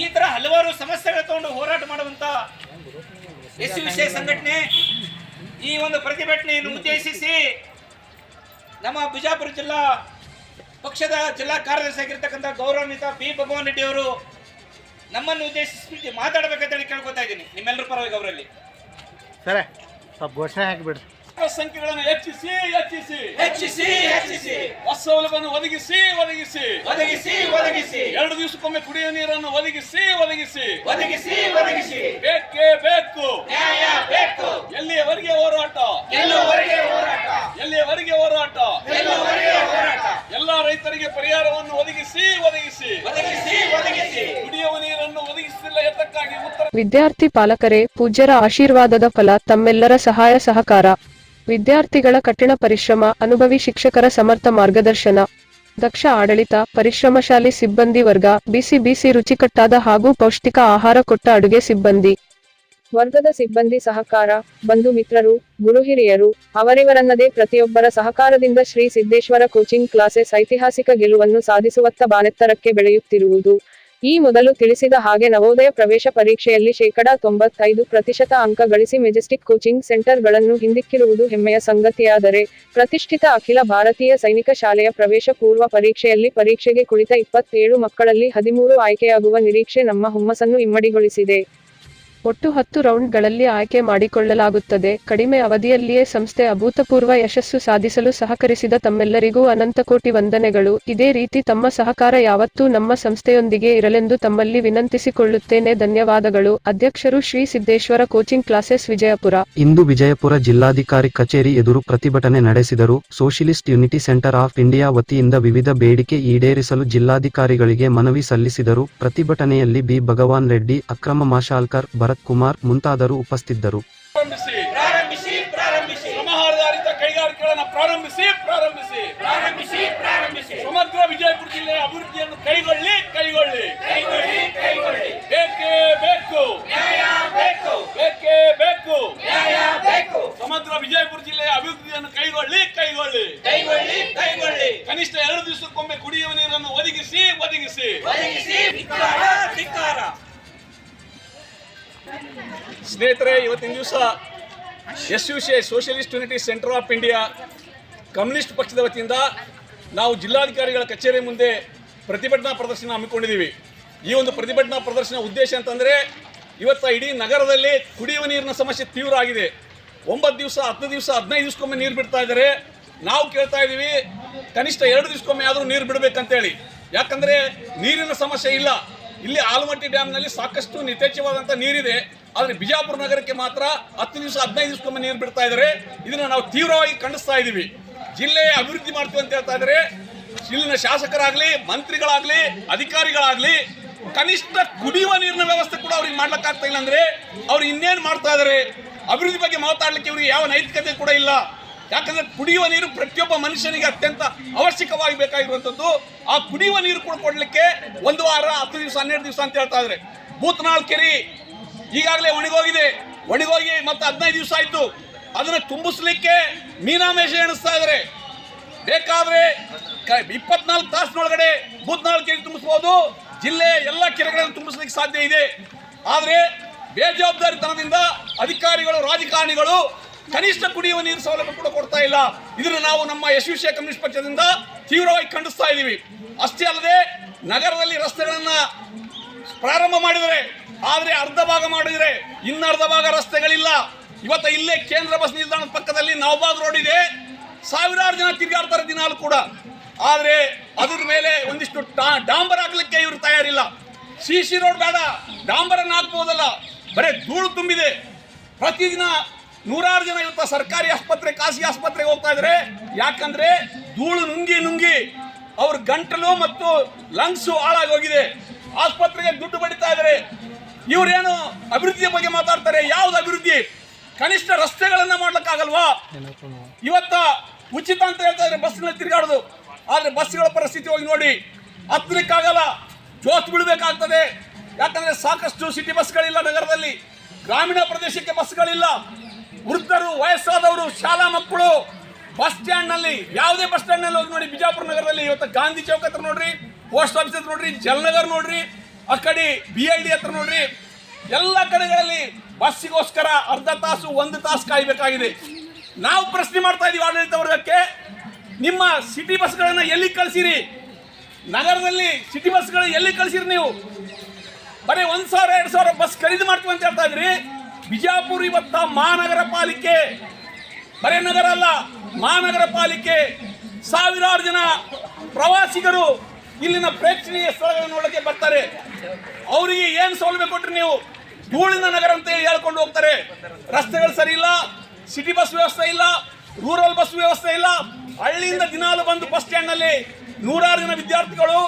ಈ ತರ ಹಲವಾರು ಸಮಸ್ಯೆಗಳು ತಗೊಂಡು ಹೋರಾಟ ಮಾಡುವಂತ ಎಸ್ ವಿಷಯ ಸಂಘಟನೆ ಈ ಒಂದು ಪ್ರತಿಭಟನೆಯನ್ನು ಉದ್ದೇಶಿಸಿ ನಮ್ಮ ಬಿಜಾಪುರ ಜಿಲ್ಲಾ ಪಕ್ಷದ ಜಿಲ್ಲಾ ಕಾರ್ಯದರ್ಶಿ ಆಗಿರ್ತಕ್ಕಂಥ ಗೌರವಾನ್ವಿತ ಬಿ ಭಗವಾನ್ ರೆಡ್ಡಿ ಅವರು ನಮ್ಮನ್ನು ಉದ್ದೇಶಿಸಿ ಮಾತಾಡಬೇಕಂತ ಹೇಳಿ ಕೇಳ್ಕೊತಾ ಇದ್ದೀನಿ. ನಿಮ್ಮೆಲ್ಲರ ಪರವಾಗಿ ಅವರಲ್ಲಿ. ಸರಿ, ಸ್ವಲ್ಪ ಘೋಷಣೆ ಹಾಕಿಬಿಡ್ರಿ. ಸಂಖ್ಯೆಗಳನ್ನು ಹೆಚ್ಚಿಸಿ ಹೆಚ್ಚಿಸಿ. ಹೆಚ್ಚಿಸಿ ಹೆಚ್ಚಿಸಿ. ಸೌಲಭ್ಯವನ್ನು ಒದಗಿಸಿ ಒದಗಿಸಿ. ಒದಗಿಸಿ ಒದಗಿಸಿ. ಎರಡು ದಿವಸಕ್ಕೊಮ್ಮೆ ಕುಡಿಯುವ ನೀರನ್ನು ಒದಗಿಸಿ ಒದಗಿಸಿ. ಒದಗಿಸಿ ಒದಗಿಸಿ. ಬೇಕೇ ಬೇಕು. ನ್ಯಾಯ ಬೇಕು. ಎಲ್ಲಿಯವರೆಗೆ ಹೋರಾಟ? ಎಲ್ಲವರೆಗೆ ಹೋರಾಟ? ಎಲ್ಲಿಯವರೆಗೆ ಹೋರಾಟ? ಎಲ್ಲವರೆಗೆ ಹೋರಾಟ? ಎಲ್ಲ ರೈತರಿಗೆ ಪರಿಹಾರವನ್ನು ಒದಗಿಸಿ ಒದಗಿಸಿ. ಒದಗಿಸಿ ಒದಗಿಸಿ. ಕುಡಿಯುವ ನೀರನ್ನು ಒದಗಿಸಿಲ್ಲ ಎದಕ್ಕಾಗಿ ಉತ್ತರ. ವಿದ್ಯಾರ್ಥಿ ಪಾಲಕರೇ ಪೂಜ್ಯರ ಆಶೀರ್ವಾದದ ಫಲ ತಮ್ಮೆಲ್ಲರ ಸಹಾಯ ಸಹಕಾರ. ವಿದ್ಯಾರ್ಥಿಗಳ ಕಠಿಣ ಪರಿಶ್ರಮ, ಅನುಭವಿ ಶಿಕ್ಷಕರ ಸಮರ್ಥ ಮಾರ್ಗದರ್ಶನ, ದಕ್ಷ ಆಡಳಿತ, ಪರಿಶ್ರಮಶಾಲಿ ಸಿಬ್ಬಂದಿ ವರ್ಗ, ಬಿಸಿ ಬಿಸಿ ರುಚಿಕಟ್ಟಾದ ಹಾಗೂ ಪೌಷ್ಟಿಕ ಆಹಾರ ಕೊಟ್ಟ ಅಡುಗೆ ಸಿಬ್ಬಂದಿ. ವರ್ಗದ ಸಿಬ್ಬಂದಿ ಸಹಕಾರ, ಬಂಧು ಮಿತ್ರರು ಗುರುಹಿರಿಯರು ಅವರಿವರನ್ನದೇ ಪ್ರತಿಯೊಬ್ಬರ ಸಹಕಾರದಿಂದ ಶ್ರೀ ಸಿದ್ದೇಶ್ವರ ಕೋಚಿಂಗ್ ಕ್ಲಾಸೆಸ್ ಐತಿಹಾಸಿಕ ಗೆಲುವನ್ನು ಸಾಧಿಸುವತ್ತ ಬಾನೆತ್ತರಕ್ಕೆ ಬೆಳೆಯುತ್ತಿರುವುದು. ಈ ಮೊದಲು ತಿಳಿಸಿದ ಹಾಗೆ ನವೋದಯ ಪ್ರವೇಶ ಪರೀಕ್ಷೆಯಲ್ಲಿ ಶೇಕಡಾ ತೊಂಬತ್ತೈದು ಪ್ರತಿಶತ ಅಂಕ ಗಳಿಸಿ ಮೆಜೆಸ್ಟಿಕ್ ಕೋಚಿಂಗ್ ಸೆಂಟರ್ಗಳನ್ನು ಹಿಂದಿಕ್ಕಿರುವುದು ಹೆಮ್ಮೆಯ ಸಂಗತಿಯಾದರೆ, ಪ್ರತಿಷ್ಠಿತ ಅಖಿಲ ಭಾರತೀಯ ಸೈನಿಕ ಶಾಲೆಯ ಪ್ರವೇಶ ಪೂರ್ವ ಪರೀಕ್ಷೆಯಲ್ಲಿ ಪರೀಕ್ಷೆಗೆ ಕುಳಿತ ಇಪ್ಪತ್ತೇಳು ಮಕ್ಕಳಲ್ಲಿ ಹದಿಮೂರು ಆಯ್ಕೆಯಾಗುವ ನಿರೀಕ್ಷೆ ನಮ್ಮ ಹುಮ್ಮಸ್ಸನ್ನು ಇಮ್ಮಡಿಗೊಳಿಸಿದೆ. ಒಟ್ಟು ಹತ್ತು ರೌಂಡ್ಗಳಲ್ಲಿ ಆಯ್ಕೆ ಮಾಡಿಕೊಳ್ಳಲಾಗುತ್ತದೆ. ಕಡಿಮೆ ಅವಧಿಯಲ್ಲಿಯೇ ಸಂಸ್ಥೆ ಅಭೂತಪೂರ್ವ ಯಶಸ್ಸು ಸಾಧಿಸಲು ಸಹಕರಿಸಿದ ತಮ್ಮೆಲ್ಲರಿಗೂ ಅನಂತಕೋಟಿ ವಂದನೆಗಳು. ಇದೇ ರೀತಿ ತಮ್ಮ ಸಹಕಾರ ಯಾವತ್ತೂ ನಮ್ಮ ಸಂಸ್ಥೆಯೊಂದಿಗೆ ಇರಲೆಂದು ತಮ್ಮಲ್ಲಿ ವಿನಂತಿಸಿಕೊಳ್ಳುತ್ತೇನೆ. ಧನ್ಯವಾದಗಳು. ಅಧ್ಯಕ್ಷರು ಶ್ರೀ ಸಿದ್ದೇಶ್ವರ ಕೋಚಿಂಗ್ ಕ್ಲಾಸೆಸ್ ವಿಜಯಪುರ. ಇಂದು ವಿಜಯಪುರ ಜಿಲ್ಲಾಧಿಕಾರಿ ಕಚೇರಿ ಎದುರು ಪ್ರತಿಭಟನೆ ನಡೆಸಿದರು. Socialist unity centre of India ವತಿಯಿಂದ ವಿವಿಧ ಬೇಡಿಕೆ ಈಡೇರಿಸಲು ಜಿಲ್ಲಾಧಿಕಾರಿಗಳಿಗೆ ಮನವಿ ಸಲ್ಲಿಸಿದರು. ಪ್ರತಿಭಟನೆಯಲ್ಲಿ ಬಿ. ಭಗವಾನ್ ರೆಡ್ಡಿ, ಅಕ್ರಮ ಮಾಶಾಲ್ಕರ್ ಭರತ್ ಕುಮಾರ್ ಮುಂತಾದರು ಉಪಸ್ಥಿತರು ಪ್ರಾರಂಭಿಸಿ ಪ್ರಾರಂಭಿಸಿ ಪ್ರಾರಂಭಿಸಿ. ಸಮಾಹಾರಧಾರಿತ ಕೈಗಾರಿಕೆಗಳನ್ನು ಪ್ರಾರಂಭಿಸಿ ಪ್ರಾರಂಭಿಸಿ. ಪ್ರಾರಂಭಿಸಿ ಪ್ರಾರಂಭಿಸಿ. ಸಮಗ್ರ ವಿಜಯಪುರ ಜಿಲ್ಲೆಯ ಅಭಿವೃದ್ಧಿಯನ್ನು ಕೈಗೊಳ್ಳಿ ಕೈಗೊಳ್ಳಿ. ಕೈಗೊಳ್ಳಿ ಕೈಗೊಳ್ಳಿ. ಬೇಕೇ ಬೇಕು. ನ್ಯಾಯ ಬೇಕು. ಬೇಕೇ ಬೇಕು. ನ್ಯಾಯ ಬೇಕು. ಸಮಗ್ರ ವಿಜಯಪುರ ಜಿಲ್ಲೆಯ ಅಭಿವೃದ್ಧಿಯನ್ನು ಕೈಗೊಳ್ಳಿ ಕೈಗೊಳ್ಳಿ. ಕೈಗೊಳ್ಳಿ ಕೈಗೊಳ್ಳಿ. ಕನಿಷ್ಠ ಎರಡು ದಿವಸಕ್ಕೊಮ್ಮೆ ಕುಡಿಯುವ ನೀರನ್ನು ಒದಗಿಸಿ ಒದಗಿಸಿ. ಒದಗಿಸಿ ಧಿಕ್ಕಾರ ಧಿಕ್ಕಾರ. ಸ್ನೇಹಿತರೆ, ಇವತ್ತಿನ ದಿವಸ S U C socialist unity centre of India communist ಪಕ್ಷದ ವತಿಯಿಂದ ನಾವು ಜಿಲ್ಲಾಧಿಕಾರಿಗಳ ಕಚೇರಿ ಮುಂದೆ ಪ್ರತಿಭಟನಾ ಪ್ರದರ್ಶನ ಹಮ್ಮಿಕೊಂಡಿದ್ದೀವಿ. ಈ ಒಂದು ಪ್ರತಿಭಟನಾ ಪ್ರದರ್ಶನ ಉದ್ದೇಶ ಅಂತಂದರೆ, ಇವತ್ತು ಇಡೀ ನಗರದಲ್ಲಿ ಕುಡಿಯುವ ನೀರಿನ ಸಮಸ್ಯೆ ತೀವ್ರ ಆಗಿದೆ. ಒಂಬತ್ತು ದಿವಸ, ಹತ್ತು ದಿವಸ, ಹದಿನೈದು ದಿವಸಕ್ಕೊಮ್ಮೆ ನೀರು ಬಿಡ್ತಾ ಇದ್ದಾರೆ. ನಾವು ಕೇಳ್ತಾ ಇದ್ದೀವಿ, ಕನಿಷ್ಠ ಎರಡು ದಿವಸಕ್ಕೊಮ್ಮೆ ಆದರೂ ನೀರು ಬಿಡಬೇಕಂತೇಳಿ. ಯಾಕಂದರೆ ನೀರಿನ ಸಮಸ್ಯೆ ಇಲ್ಲ. ಇಲ್ಲಿ ಆಲಮಟ್ಟಿ ಡ್ಯಾಮ್ನಲ್ಲಿ ಸಾಕಷ್ಟು ನಿತೇಚ್ಛವಾದಂಥ ನೀರಿದೆ. ಆದರೆ ಬಿಜಾಪುರ ನಗರಕ್ಕೆ ಮಾತ್ರ ಹತ್ತು ದಿವಸ, ಹದಿನೈದು ದಿವಸಕ್ಕೊಮ್ಮೆ ನೀರು ಬಿಡ್ತಾ ಇದ್ದಾರೆ ಇದನ್ನ ನಾವು ತೀವ್ರವಾಗಿ ಖಂಡಿಸ್ತಾ ಇದ್ದೀವಿ. ಜಿಲ್ಲೆಯ ಅಭಿವೃದ್ಧಿ ಮಾಡ್ತೀವಿ ಅಂತ ಹೇಳ್ತಾ ಇದ್ದಾರೆ ಇಲ್ಲಿನ ಶಾಸಕರಾಗಲಿ, ಮಂತ್ರಿಗಳಾಗಲಿ, ಅಧಿಕಾರಿಗಳಾಗ್ಲಿ, ಕನಿಷ್ಠ ಕುಡಿಯುವ ನೀರಿನ ವ್ಯವಸ್ಥೆ ಕೂಡ ಅವ್ರಿಗೆ ಮಾಡ್ಲಿಕ್ಕಾಗ್ತಾ ಇಲ್ಲ ಅಂದ್ರೆ ಅವ್ರು ಇನ್ನೇನು ಮಾಡ್ತಾ ಇದ್ದಾರೆ ಅಭಿವೃದ್ಧಿ ಬಗ್ಗೆ ಮಾತಾಡ್ಲಿಕ್ಕೆ ಇವ್ರಿಗೆ ಯಾವ ನೈತಿಕತೆ ಕೂಡ ಇಲ್ಲ. ಯಾಕಂದ್ರೆ ಕುಡಿಯುವ ನೀರು ಪ್ರತಿಯೊಬ್ಬ ಮನುಷ್ಯನಿಗೆ ಅತ್ಯಂತ ಅವಶ್ಯಕವಾಗಿ ಬೇಕಾಗಿರುವಂಥದ್ದು. ಆ ಕುಡಿಯುವ ನೀರು ಕೂಡ ಕೊಡ್ಲಿಕ್ಕೆ ಒಂದು ವಾರ, ಹತ್ತು ದಿವಸ, ಹನ್ನೆರಡು ದಿವಸ ಅಂತ ಹೇಳ್ತಾ ಇದ್ದಾರೆ ಭೂತನಾಳ್ ಕೆರಿ ಈಗಾಗಲೇ ಒಣಗೋಗಿದೆ. ಒಣಗೋಗಿ ಮತ್ತೆ ಹದಿನೈದು ದಿವಸ ಆಯ್ತು. ಅದನ್ನ ತುಂಬಿಸ್ಲಿಕ್ಕೆ ಮೀನಾಮೇಷ ಎಣಿಸ್ತಾ ಇದ್ದಾರೆ ಬೇಕಾದ್ರೆ ಇಪ್ಪತ್ನಾಲ್ಕು ತಾಸಿನೊಳಗಡೆ ಭೂತನಾಳ್ ಕೆರೆ ತುಂಬಿಸ್ಬೋದು. ಜಿಲ್ಲೆ ಎಲ್ಲ ಕೆರೆಗಳನ್ನು ತುಂಬಿಸ್ಲಿಕ್ಕೆ ಸಾಧ್ಯ ಇದೆ. ಆದರೆ ಬೇಜವಾಬ್ದಾರಿತನದಿಂದ ಅಧಿಕಾರಿಗಳು, ರಾಜಕಾರಣಿಗಳು ಕನಿಷ್ಠ ಕುಡಿಯುವ ನೀರು ಸೌಲಭ್ಯ ಕೂಡ ಕೊಡ್ತಾ ಇಲ್ಲ. ಇದನ್ನು ನಾವು ನಮ್ಮ ಯಶಸ್ವಿ ಕಮ್ಯುನಿಸ್ಟ್ ಪಕ್ಷದಿಂದ ತೀವ್ರವಾಗಿ ಖಂಡಿಸ್ತಾ ಇದ್ದೀವಿ. ಅಷ್ಟೇ ಅಲ್ಲದೆ ನಗರದಲ್ಲಿ ರಸ್ತೆಗಳನ್ನ ಪ್ರಾರಂಭ ಮಾಡಿದರೆ, ಆದರೆ ಅರ್ಧ ಭಾಗ ಮಾಡಿದರೆ ಇನ್ನರ್ಧ ಭಾಗ ರಸ್ತೆಗಳಿಲ್ಲ. ಇವತ್ತು ಇಲ್ಲೇ ಕೇಂದ್ರ ಬಸ್ ನಿಲ್ದಾಣದ ಪಕ್ಕದಲ್ಲಿ ನವಬಾದ್ ರೋಡ್ ಇದೆ. ಸಾವಿರಾರು ಜನ ತಿರುಗಾಡ್ತಾರೆ ದಿನಾಲು ಕೂಡ. ಆದರೆ ಅದ್ರ ಮೇಲೆ ಒಂದಿಷ್ಟು ಡಾಂಬರ್ ಹಾಕ್ಲಿಕ್ಕೆ ಇವರು ತಯಾರಿಲ್ಲ. ಸಿ ಸಿ ರೋಡ್ ಬೇಡ, ಡಾಂಬರನ್ನು ಹಾಕ್ಬೋದಲ್ಲ. ಬರೇ ಧೂಳು ತುಂಬಿದೆ. ಪ್ರತಿದಿನ ನೂರಾರು ಜನ ಇವತ್ತು ಸರ್ಕಾರಿ ಆಸ್ಪತ್ರೆ, ಖಾಸಗಿ ಆಸ್ಪತ್ರೆಗೆ ಹೋಗ್ತಾ ಇದ್ರೆ. ಯಾಕಂದ್ರೆ ಧೂಳು ನುಂಗಿ ನುಂಗಿ ಅವ್ರ ಗಂಟಲು ಮತ್ತು ಲಂಗ್ಸ್ ಹಾಳಾಗಿ ಹೋಗಿದೆ. ಆಸ್ಪತ್ರೆಗೆ ದುಡ್ಡು ಬಡಿತಾ ಇದ್ರೆ. ಇವರೇನು ಅಭಿವೃದ್ಧಿಯ ಬಗ್ಗೆ ಮಾತಾಡ್ತಾರೆ? ಯಾವ್ದು ಅಭಿವೃದ್ಧಿ? ಕನಿಷ್ಠ ರಸ್ತೆಗಳನ್ನ ಮಾಡ್ಲಿಕ್ಕಾಗಲ್ವಾ? ಇವತ್ತ ಉಚಿತ ಅಂತ ಹೇಳ್ತಾ ಇದ್ರೆ ಬಸ್ನಲ್ಲಿ ತಿರುಗಾಡೋದು. ಆದ್ರೆ ಬಸ್ಗಳ ಪರಿಸ್ಥಿತಿ ಹೋಗಿ ನೋಡಿ ಹತ್ತಲಿಕ್ಕಾಗಲ್ಲ ಜೋತ್ ಬೀಳಬೇಕಾಗ್ತದೆ. ಯಾಕಂದ್ರೆ ಸಾಕಷ್ಟು ಸಿಟಿ ಬಸ್ಗಳಿಲ್ಲ ನಗರದಲ್ಲಿ. ಗ್ರಾಮೀಣ ಪ್ರದೇಶಕ್ಕೆ ಬಸ್ಗಳಿಲ್ಲ ವೃದ್ಧರು, ವಯಸ್ಸಾದವರು, ಶಾಲಾ ಮಕ್ಕಳು ಬಸ್ ಸ್ಟ್ಯಾಂಡ್ನಲ್ಲಿ, ಯಾವುದೇ ಬಸ್ ಸ್ಟ್ಯಾಂಡ್ನಲ್ಲಿ ಹೋಗಿ ನೋಡಿ, ಬಿಜಾಪುರ ನಗರದಲ್ಲಿ ಇವತ್ತು ಗಾಂಧಿ ಚೌಕ್ ಹತ್ರ ನೋಡ್ರಿ ಪೋಸ್ಟ್ ಆಫೀಸ್ ಹತ್ರ ನೋಡ್ರಿ, ಜಲನಗರ್ ನೋಡ್ರಿ, ಆ ಕಡೆ ಬಿ ಐ ಡಿ ಹತ್ರ ನೋಡ್ರಿ, ಎಲ್ಲ ಕಡೆಗಳಲ್ಲಿ ಬಸ್ಸಿಗೋಸ್ಕರ ಅರ್ಧ ತಾಸು, ಒಂದು ತಾಸು ಕಾಯಬೇಕಾಗಿದೆ. ನಾವು ಪ್ರಶ್ನೆ ಮಾಡ್ತಾ ಇದೀವಿ ಆಡಳಿತ ವರ್ಗಕ್ಕೆ, ನಿಮ್ಮ ಸಿಟಿ ಬಸ್ಗಳನ್ನು ಎಲ್ಲಿ ಕಳಿಸಿರಿ? ನಗರದಲ್ಲಿ ಸಿಟಿ ಬಸ್ಗಳು ಎಲ್ಲಿ ಕಳಿಸಿರಿ ನೀವು? ಬರೀ ಒಂದು ಸಾವಿರ, ಎರಡು ಸಾವಿರ ಬಸ್ ಖರೀದಿ ಮಾಡ್ತೀವಿ ಅಂತ ಹೇಳ್ತಾ ಇದ್ರಿ. ಬಿಜಾಪುರ ಇವತ್ತ ಮಹಾನಗರ ಪಾಲಿಕೆ. ಬರೇ ನಗರ ಅಲ್ಲ, ಮಹಾನಗರ ಪಾಲಿಕೆ. ಸಾವಿರಾರು ಜನ ಪ್ರವಾಸಿಗರು ಇಲ್ಲಿನ ಪ್ರೇಕ್ಷಣೀಯ ಸ್ಥಳಗಳನ್ನು ನೋಡಕ್ಕೆ ಬರ್ತಾರೆ. ಅವರಿಗೆ ಏನು ಸೌಲಭ್ಯ ಕೊಟ್ಟರೆ ನೀವು? ಧೂಳಿನ ನಗರ ಅಂತ ಹೇಳಿ ಹೇಳ್ಕೊಂಡು ಹೋಗ್ತಾರೆ. ರಸ್ತೆಗಳು ಸರಿ ಇಲ್ಲ, ಸಿಟಿ ಬಸ್ ವ್ಯವಸ್ಥೆ ಇಲ್ಲ, ರೂರಲ್ ಬಸ್ ವ್ಯವಸ್ಥೆ ಇಲ್ಲ. ಹಳ್ಳಿಯಿಂದ ದಿನಾಲು ಬಂದು ಬಸ್ ಸ್ಟ್ಯಾಂಡ್ನಲ್ಲಿ ನೂರಾರು ಜನ ವಿದ್ಯಾರ್ಥಿಗಳು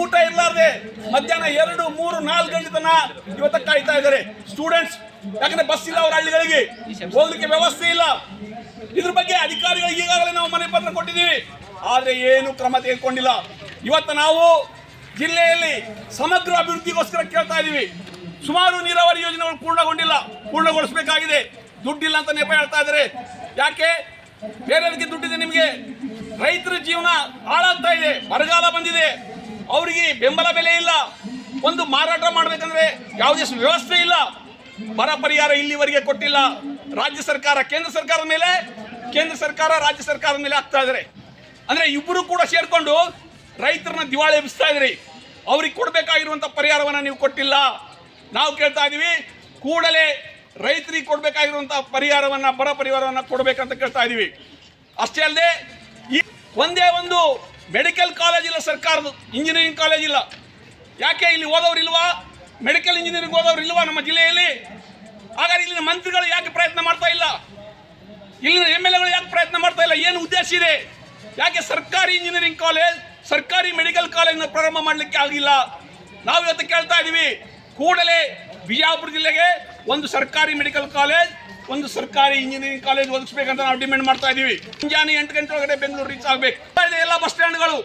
ಊಟ ಇರಲಾರ್ದೆ ಮಧ್ಯಾಹ್ನ ಎರಡು, ಮೂರು, ನಾಲ್ಕು ಗಂಟೆ ತನ ಇವತ್ತ ಕಾಯ್ತಾ ಇದ್ದಾರೆ. ಸ್ಟೂಡೆಂಟ್ಸ್ ಯಾಕಂದ್ರೆ ಬಸ್ ಇಲ್ಲ ಅವ್ರ ಹಳ್ಳಿಗಳಿಗೆ. ಹೋಗ್ಲಿಕ್ಕೆ ವ್ಯವಸ್ಥೆ ಇಲ್ಲ. ಇದ್ರ ಬಗ್ಗೆ ಅಧಿಕಾರಿಗಳಿಗೆ ಈಗಾಗಲೇ ನಾವು ಮನೆ ಪತ್ರ ಕೊಟ್ಟಿದ್ದೀವಿ. ಆದ್ರೆ ಏನು ಕ್ರಮ ತೆಗೆದುಕೊಂಡಿಲ್ಲ. ಇವತ್ತು ನಾವು ಜಿಲ್ಲೆಯಲ್ಲಿ ಸಮಗ್ರ ಅಭಿವೃದ್ಧಿಗೋಸ್ಕರ ಕೇಳ್ತಾ ಇದ್ದೀವಿ. ಸುಮಾರು ನೀರಾವರಿ ಯೋಜನೆಗಳು ಪೂರ್ಣಗೊಂಡಿಲ್ಲ. ಪೂರ್ಣಗೊಳಿಸಬೇಕಾಗಿದೆ. ದುಡ್ಡಿಲ್ಲ ಅಂತ ನೆಪ ಹೇಳ್ತಾ ಇದ್ದಾರೆ. ಯಾಕೆ? ಬೇರೆಯವರಿಗೆ ದುಡ್ಡಿದೆ ನಿಮಗೆ. ರೈತರ ಜೀವನ ಹಾಳಾಗ್ತಾ ಇದೆ. ಬರಗಾಲ ಬಂದಿದೆ. ಅವರಿಗೆ ಬೆಂಬಲ ಬೆಲೆ ಇಲ್ಲ. ಒಂದು ಮಾರಾಟ ಮಾಡಬೇಕಂದ್ರೆ ಯಾವುದೇ ವ್ಯವಸ್ಥೆ ಇಲ್ಲ. ಬರ ಪರಿಹಾರ ಇಲ್ಲಿವರೆಗೆ ಕೊಟ್ಟಿಲ್ಲ. ರಾಜ್ಯ ಸರ್ಕಾರ, ಕೇಂದ್ರ ಸರ್ಕಾರದ ಮೇಲೆ, ಕೇಂದ್ರ ಸರ್ಕಾರ ರಾಜ್ಯ ಸರ್ಕಾರದ ಮೇಲೆ ಆಗ್ತಾ ಇದ್ದಾರೆ ಅಂದ್ರೆ ಇಬ್ಬರು ಕೂಡ ಸೇರಿಕೊಂಡು ರೈತರನ್ನ ದಿವಾಳಿ ಎಬ್ಬಿಸ್ತಾ ಇದ್ರಿ. ಅವ್ರಿಗೆ ಕೊಡ್ಬೇಕಾಗಿರುವಂತ ಪರಿಹಾರವನ್ನ ನೀವು ಕೊಟ್ಟಿಲ್ಲ. ನಾವು ಕೇಳ್ತಾ ಇದೀವಿ, ಕೂಡಲೇ ರೈತರಿಗೆ ಕೊಡಬೇಕಾಗಿರುವಂಥ ಪರಿಹಾರವನ್ನ, ಬರ ಪರಿಹಾರವನ್ನ ಕೊಡಬೇಕಂತ ಕೇಳ್ತಾ ಇದೀವಿ. ಅಷ್ಟೇ ಅಲ್ಲದೆ, ಈ ಒಂದೇ ಒಂದು ಮೆಡಿಕಲ್ ಕಾಲೇಜ್ ಇಲ್ಲ ಸರ್ಕಾರದ ಇಂಜಿನಿಯರಿಂಗ್ ಕಾಲೇಜ್ ಇಲ್ಲ. ಯಾಕೆ ಇಲ್ಲಿ ಓದೋರು ಇಲ್ವಾ ಮೆಡಿಕಲ್ ಇಂಜಿನಿಯರಿಂಗ್ ಓದೋರು ಇಲ್ವಾ ನಮ್ಮ ಜಿಲ್ಲೆಯಲ್ಲಿ? ಹಾಗಾದ್ರೆ ಇಲ್ಲಿನ ಮಂತ್ರಿಗಳು ಯಾಕೆ ಪ್ರಯತ್ನ ಮಾಡ್ತಾ ಇಲ್ಲ? ಇಲ್ಲಿನ ಎಂ ಎಲ್ ಎಗಳು ಯಾಕೆ ಪ್ರಯತ್ನ ಮಾಡ್ತಾ ಇಲ್ಲ? ಏನು ಉದ್ದೇಶ ಇದೆ? ಯಾಕೆ ಸರ್ಕಾರಿ ಇಂಜಿನಿಯರಿಂಗ್ ಕಾಲೇಜ್ ಸರ್ಕಾರಿ ಮೆಡಿಕಲ್ ಕಾಲೇಜ್ನ ಪ್ರಾರಂಭ ಮಾಡಲಿಕ್ಕೆ ಆಗಿಲ್ಲ? ನಾವು ಇವತ್ತು ಕೇಳ್ತಾ ಇದ್ದೀವಿ ಕೂಡಲೇ ಬಿಜಾಪುರ ಜಿಲ್ಲೆಗೆ ಒಂದು ಸರ್ಕಾರಿ ಮೆಡಿಕಲ್ ಕಾಲೇಜ್ ಒಂದು ಸರ್ಕಾರಿ ಇಂಜಿನಿಯರಿಂಗ್ ಕಾಲೇಜ್ ಒದಗಿಸ್ಬೇಕಂತ ನಾವು ಡಿಮ್ಯಾಂಡ್ ಮಾಡ್ತಾ ಇದ್ದೀವಿ ಮುಂಜಾನೆ ಎಂಟು ಗಂಟೆ ಒಳಗಡೆ ಬೆಂಗಳೂರು ರೀಚ್ ಆಗಬೇಕು. ಎಲ್ಲ ಬಸ್ ಸ್ಟ್ಯಾಂಡ್ಗಳು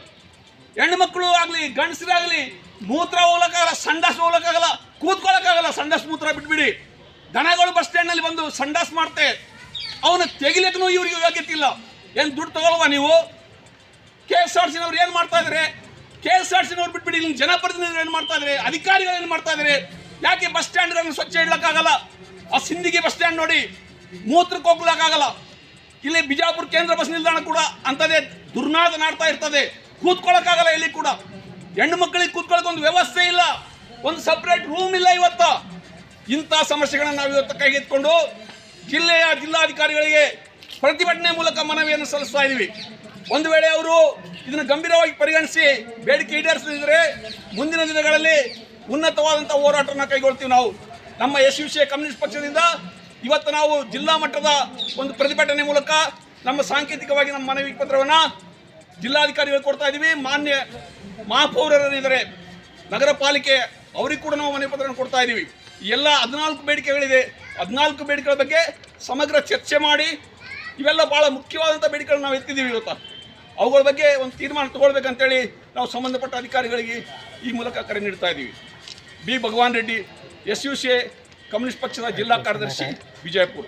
ಹೆಣ್ಣು ಮಕ್ಕಳು ಆಗಲಿ, ಗಂಡಸರಾಗಲಿ, ಮೂತ್ರ ಹೋಗ್ಲಕ್ಕಾಗಲ್ಲ, ಸಂಡಾಸ್ ಹೋಗ್ಲಕ್ಕಾಗಲ್ಲ ಕೂತ್ಕೊಳ್ಳೋಕ್ಕಾಗಲ್ಲ ಸಂಡಾಸ್ ಮೂತ್ರ ಬಿಟ್ಬಿಡಿ. ದನಗಳು ಬಸ್ ಸ್ಟ್ಯಾಂಡ್ನಲ್ಲಿ ಬಂದು ಸಂಡಾಸ್ ಮಾಡ್ತೆ. ಅವನ ತೆಗಿಲಿಕ್ಕೂ ಇವ್ರಿಗೆ ಯೋಗ್ಯತೆ ಇಲ್ಲ ಏನು ದುಡ್ಡು ತಗೊಳ್ವಾ ನೀವು? ಕೆ ಎಸ್ ಆರ್ ಸಿನವ್ರು ಏನು ಮಾಡ್ತಾ ಇದ್ದಾರೆ ಕೆ ಎಸ್ ಆರ್ ಸಿನವ್ರು ಬಿಟ್ಬಿಡಿ ಇಲ್ಲಿ ಜನಪ್ರತಿನಿಧಿಗಳು ಏನು ಮಾಡ್ತಾ ಇದ್ದಾರೆ ಅಧಿಕಾರಿಗಳು ಏನು ಮಾಡ್ತಾ ಇದ್ದಾರೆ ಯಾಕೆ ಬಸ್ ಸ್ಟ್ಯಾಂಡ್ಗಳನ್ನು ಸ್ವಚ್ಛ ಇಡ್ಲಕ್ಕಾಗಲ್ಲ? ಆ ಸಿಂದಿಗೆ ಬಸ್ ಸ್ಟ್ಯಾಂಡ್ ನೋಡಿ, ಮೂತ್ರಕ್ಕೆ ಹೋಗ್ಲಕ್ಕಾಗಲ್ಲ. ಇಲ್ಲಿ ಬಿಜಾಪುರ ಕೇಂದ್ರ ಬಸ್ ನಿಲ್ದಾಣ ಕೂಡ ಅಂಥದ್ದೇ ದುರ್ನಾದ ನಾಡ್ತಾ ಇರ್ತದೆ. ಕೂತ್ಕೊಳ್ಳೋಕ್ಕಾಗಲ್ಲ ಇಲ್ಲಿ ಕೂಡ. ಹೆಣ್ಣು ಮಕ್ಕಳಿಗೆ ಕೂತ್ಕೊಳ್ಳೋಕೆ ಒಂದು ವ್ಯವಸ್ಥೆ ಇಲ್ಲ. ಒಂದು ಸಪ್ರೇಟ್ ರೂಮ್ ಇಲ್ಲ ಇವತ್ತು. ಇಂಥ ಸಮಸ್ಯೆಗಳನ್ನು ನಾವು ಇವತ್ತು ಕೈಗೆತ್ಕೊಂಡು ಜಿಲ್ಲೆಯ ಜಿಲ್ಲಾಧಿಕಾರಿಗಳಿಗೆ ಪ್ರತಿಭಟನೆ ಮೂಲಕ ಮನವಿಯನ್ನು ಸಲ್ಲಿಸ್ತಾ ಇದ್ದೀವಿ ಒಂದು ವೇಳೆ ಅವರು ಇದನ್ನು ಗಂಭೀರವಾಗಿ ಪರಿಗಣಿಸಿ ಬೇಡಿಕೆ ಈಡೇರಿಸದಿದ್ದರೆ ಮುಂದಿನ ದಿನಗಳಲ್ಲಿ ಉನ್ನತವಾದಂಥ ಹೋರಾಟವನ್ನು ಕೈಗೊಳ್ತೀವಿ ನಾವು. ನಮ್ಮ ಎಸ್ ಯು ಸಿ ಕಮ್ಯುನಿಸ್ಟ್ ಪಕ್ಷದಿಂದ ಇವತ್ತು ನಾವು ಜಿಲ್ಲಾ ಮಟ್ಟದ ಒಂದು ಪ್ರತಿಭಟನೆ ಮೂಲಕ ನಮ್ಮ ಸಾಂಕೇತಿಕವಾಗಿ ನಮ್ಮ ಮನವಿ ಪತ್ರವನ್ನು ಜಿಲ್ಲಾಧಿಕಾರಿಗಳು ಕೊಡ್ತಾ ಇದ್ದೀವಿ ಮಾನ್ಯ ಮಹಾಪೌರರಿದ್ದಾರೆ ನಗರ ಪಾಲಿಕೆ ಅವ್ರಿಗೆ ಕೂಡ ನಾವು ಮನೆ ಪತ್ರವನ್ನು ಕೊಡ್ತಾ ಇದ್ದೀವಿ ಎಲ್ಲ ಹದಿನಾಲ್ಕು ಬೇಡಿಕೆಗಳಿದೆ. ಹದಿನಾಲ್ಕು ಬೇಡಿಕೆಗಳ ಬಗ್ಗೆ ಸಮಗ್ರ ಚರ್ಚೆ ಮಾಡಿ ಇವೆಲ್ಲ ಭಾಳ ಮುಖ್ಯವಾದಂಥ ಬೇಡಿಕೆಗಳನ್ನ ನಾವು ಎತ್ತಿದ್ದೀವಿ ಇವತ್ತು. ಅವುಗಳ ಬಗ್ಗೆ ಒಂದು ತೀರ್ಮಾನ ತಗೊಳ್ಬೇಕಂತೇಳಿ ನಾವು ಸಂಬಂಧಪಟ್ಟ ಅಧಿಕಾರಿಗಳಿಗೆ ಈ ಮೂಲಕ ಕರೆ ನೀಡ್ತಾ ಇದ್ದೀವಿ B Bhagwan Reddy S U C communist ಪಕ್ಷದ ಜಿಲ್ಲಾ ಕಾರ್ಯದರ್ಶಿ ವಿಜಯಪುರ.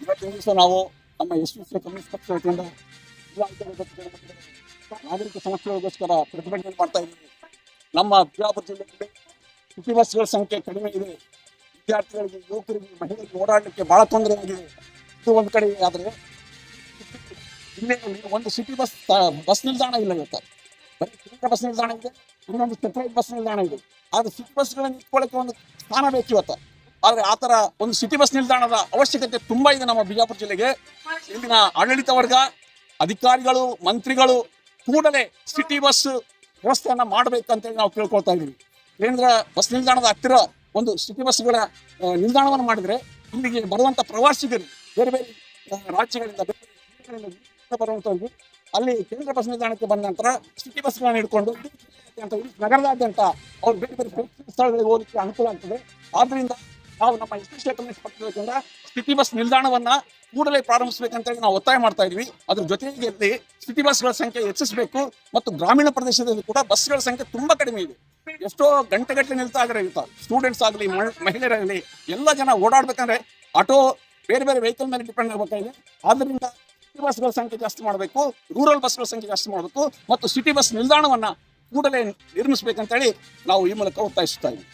ಇವತ್ತಿನ ದಿವಸ ನಾವು ನಮ್ಮ ಎಸ್ ಯು ಸಿ ಕಮ್ಯುನಿಸ್ಟ್ ಪಕ್ಷ ವತಿಯಿಂದ ನಾಗರಿಕ ಸಮಸ್ಯೆಗಳಿಗೋಸ್ಕರ ಪ್ರತಿಭಟನೆ ಮಾಡ್ತಾ ಇದ್ದೀವಿ. ನಮ್ಮ ಬಿಜಾಪುರ ಜಿಲ್ಲೆಯಲ್ಲಿ ಸಿಟಿ ಬಸ್ಗಳ ಸಂಖ್ಯೆ ಕಡಿಮೆ ಇದೆ. ವಿದ್ಯಾರ್ಥಿಗಳಿಗೆ, ಯುವಕರಿಗೆ, ಮಹಿಳೆಯರಿಗೆ ಓಡಾಡಲಿಕ್ಕೆ ಭಾಳ ತೊಂದರೆ ಆಗಿದೆ. ಇದು ಒಂದು ಕಡೆ ಆದರೆ ಜಿಲ್ಲೆಯಲ್ಲಿ ಒಂದು ಸಿಟಿ ಬಸ್ ಬಸ್ ನಿಲ್ದಾಣ ಇಲ್ಲ ಇವತ್ತು. ಬರೀ ಕೇಂದ್ರ ಬಸ್ ನಿಲ್ದಾಣ ಇದೆ. ಇನ್ನೊಂದು ಸೆಪರೇಟ್ ಬಸ್ ನಿಲ್ದಾಣ ಇದೆ. ಆದರೆ ಸಿಟಿ ಬಸ್ಗಳನ್ನು ಇಟ್ಕೊಳ್ಳೋಕ್ಕೆ ಒಂದು ಸ್ಥಾನ ಬೇಕು ಆದ್ರೆ ಆ ಒಂದು ಸಿಟಿ ಬಸ್ ನಿಲ್ದಾಣದ ಅವಶ್ಯಕತೆ ತುಂಬಾ ಇದೆ ನಮ್ಮ ಬಿಜಾಪುರ ಜಿಲ್ಲೆಗೆ. ಇಲ್ಲಿನ ಆಡಳಿತ ವರ್ಗ, ಅಧಿಕಾರಿಗಳು, ಮಂತ್ರಿಗಳು ಕೂಡಲೇ ಸಿಟಿ ಬಸ್ ವ್ಯವಸ್ಥೆಯನ್ನ ಮಾಡಬೇಕಂತೇಳಿ ನಾವು ಕೇಳ್ಕೊಳ್ತಾ ಇದ್ದೀವಿ. ಕೇಂದ್ರ ಬಸ್ ನಿಲ್ದಾಣದ ಹತ್ತಿರ ಒಂದು ಸಿಟಿ ಬಸ್ಗಳ ನಿಲ್ದಾಣವನ್ನು ಮಾಡಿದ್ರೆ ಇಲ್ಲಿಗೆ ಬರುವಂತ ಪ್ರವಾಸಿಗರು ಬೇರೆ ಬೇರೆ ರಾಜ್ಯಗಳಿಂದ ಬೇರೆ ಬೇರೆ ಜಿಲ್ಲೆಗಳಿಂದ ಇಲ್ಲಿಂದ ಬರುವಂತವ್ರಿಗೆ ಅಲ್ಲಿ ಕೇಂದ್ರ ಬಸ್ ನಿಲ್ದಾಣಕ್ಕೆ ಬಂದ ನಂತರ ಸಿಟಿ ಬಸ್ಗಳನ್ನು ಹಿಡ್ಕೊಂಡು ನಗರದಾದ್ಯಂತ ಅವ್ರು ಬೇರೆ ಬೇರೆ ಸ್ಥಳಗಳಿಗೆ ಹೋಗಲಿಕ್ಕೆ ಅನುಕೂಲ ಆಗ್ತದೆ. ಆದ್ರಿಂದ ನಾವು ನಮ್ಮ ಎಸ್ಪೆಷಲಿ ಕಮ್ಯುನಿಸ್ಟ್ ಪಕ್ಷದಿಂದ ಸಿಟಿ ಬಸ್ ನಿಲ್ದಾಣವನ್ನ ಕೂಡಲೇ ಪ್ರಾರಂಭಿಸಬೇಕಂತೇಳಿ ನಾವು ಒತ್ತಾಯ ಮಾಡ್ತಾ ಇದೀವಿ. ಅದ್ರ ಜೊತೆಗೆ ಇಲ್ಲಿ ಸಿಟಿ ಬಸ್ಗಳ ಸಂಖ್ಯೆ ಹೆಚ್ಚಿಸಬೇಕು ಮತ್ತು ಗ್ರಾಮೀಣ ಪ್ರದೇಶದಲ್ಲಿ ಕೂಡ ಬಸ್ಗಳ ಸಂಖ್ಯೆ ತುಂಬಾ ಕಡಿಮೆ ಇದೆ. ಎಷ್ಟೋ ಗಂಟೆಗಟ್ಟಲೆ ನಿಲ್ತಾ ಇದ್ರೆ ಸ್ಟೂಡೆಂಟ್ಸ್ ಆಗಲಿ ಮಹಿಳೆಯರಾಗಲಿ, ಎಲ್ಲ ಜನ ಓಡಾಡ್ಬೇಕಂದ್ರೆ ಆಟೋ ಬೇರೆ ಬೇರೆ ವೆಹಿಕಲ್ ಮೇಲೆ ಡಿಪೆಂಡ್ ಆಗಬೇಕಾಗಿದೆ. ಆದ್ರಿಂದ ಸಿಟಿ ಬಸ್ಗಳ ಸಂಖ್ಯೆ ಜಾಸ್ತಿ ಮಾಡಬೇಕು ರೂರಲ್ ಬಸ್ಗಳ ಸಂಖ್ಯೆ ಜಾಸ್ತಿ ಮಾಡಬೇಕು ಮತ್ತು ಸಿಟಿ ಬಸ್ ನಿಲ್ದಾಣವನ್ನ ಕೂಡಲೇ ನಿರ್ಮಿಸಬೇಕಂತೇಳಿ ನಾವು ಈ ಮೂಲಕ ಒತ್ತಾಯಿಸುತ್ತಾ ಇದ್ದೀವಿ.